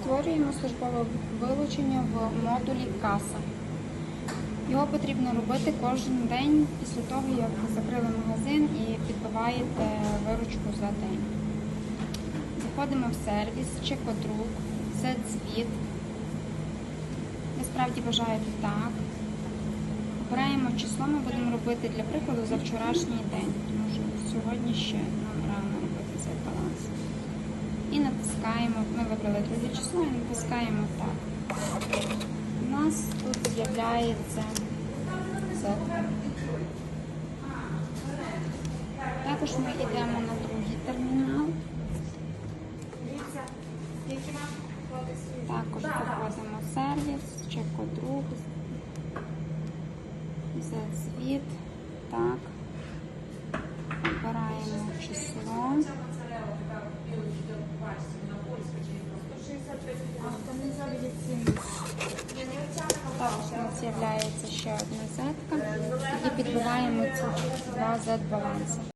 створюємо службове вилучення в модулі каса. Його потрібно робити кожен день після того, як ви закрили магазин і підбиваєте виручку за день. Заходимо в сервіс, чекодрук, звіт. Ви справді бажаєте так. Обираємо число, ми будемо робити для прикладу за вчорашній день, тому що сьогодні ще нам рано робити цей баланс. І натискаємо, ми вибрали друге число і натискаємо так. У нас тут з'являється Z. Також ми йдемо на другий термінал. Також проходимо сервіс, чекодруг, звіт. Так. Також з'являється ще одна зетка і підбиваємо ці два Z баланси.